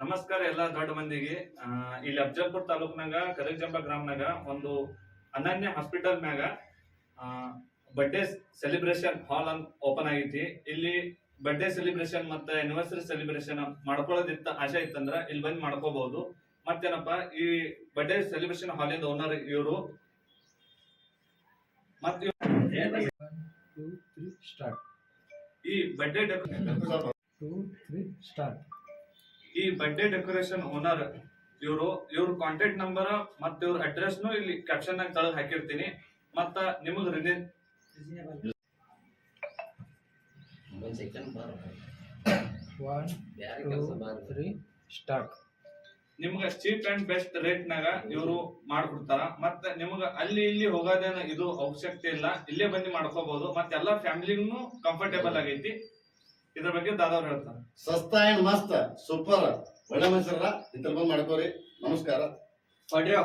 ನಮಸ್ಕಾರ ಎಲ್ಲಾ ದೊಡ್ಡ ಮಂದಿಗೆ. ಇಲ್ಲಿ ಅಫಜಲ್ಪುರ್ ತಾಲೂಕ್ನಾಗ ಕರಗಜಂಬ ಗ್ರಾಮ್ನಾಗ ಒಂದು ಅನನ್ಯ ಹಾಸ್ಪಿಟಲ್ ಮ್ಯಾಗ ಬರ್ಡೇ ಸೆಲೆಬ್ರೇಷನ್ ಹಾಲ್ ಅಂತ ಓಪನ್ ಆಗೈತಿ. ಇಲ್ಲಿ ಬರ್ಡೇ ಸೆಲೆಬ್ರೇಷನ್ ಮತ್ತೆ ಆನಿವರ್ಸರಿ ಸೆಲೆಬ್ರೇಷನ್ ಮಾಡ್ಕೊಳ್ಳೋದಿತ್ತ ಆಸೆ ಇತ್ತಂದ್ರ ಇಲ್ಲಿ ಬಂದು ಮಾಡ್ಕೋಬಹುದು ಮತ್ತೇನಪ್ಪ ಈ ಬರ್ಡೇ ಹಾಲ್ ಇಂದ ಓನರ್ ಇವರು? ಮತ್ತೆ ಈ ಬರ್ಡೇ ಸ್ಟಾರ್ಟ್ ಈ ಬರ್ಡೇ ಡೆಕೋರೇಷನ್ ಓನರ್ ಇವರು ಇವ್ರ ಕಾಂಟ್ಯಾಕ್ಟ್ ನಂಬರ್ ಮತ್ತೆ ಇವ್ರ ಅಡ್ರೆಸ್ ನು ಇಲ್ಲಿ ಕ್ಯಾಪ್ಷನ್ ನಾಗ ತಳಗ್ ಹಾಕಿರ್ತೀನಿ. ಮತ್ತ ನಿಮಗ್ ಸ್ಟಾರ್ಟ್ ನಿಮ್ಗ ಚೀಪ್ ಅಂಡ್ ಬೆಸ್ಟ್ ರೇಟ್ ನಾಗ ಇವರು ಮಾಡ್ಕೊಡ್ತಾರ. ಮತ್ತ ನಿಮ್ಗ ಅಲ್ಲಿ ಇಲ್ಲಿ ಹೋಗೋದೇನ ಇದು ಅವಶ್ಯಕತೆ ಇಲ್ಲ ಇಲ್ಲೇ ಬಂದು ಮಾಡ್ಕೋಬಹುದು ಮತ್ತೆ ಎಲ್ಲಾ ಫ್ಯಾಮಿಲಿಗೂ ಕಂಫರ್ಟೇಬಲ್ ಆಗೈತಿ. ಇದ್ರ ಬಗ್ಗೆ ದಾದವ್ರು ಹೇಳ್ತಾರೆ. ಸಸ್ತ ಅಂಡ್ ಮಸ್ತ್ ಸೂಪರ್. ಒಳ್ಳೆ ಮನುಷ್ಯರ ಇದ್ರ ಬಂದ್ ಮಾಡ್ಕೋರಿ. ನಮಸ್ಕಾರ. ಆಡಿಯೋ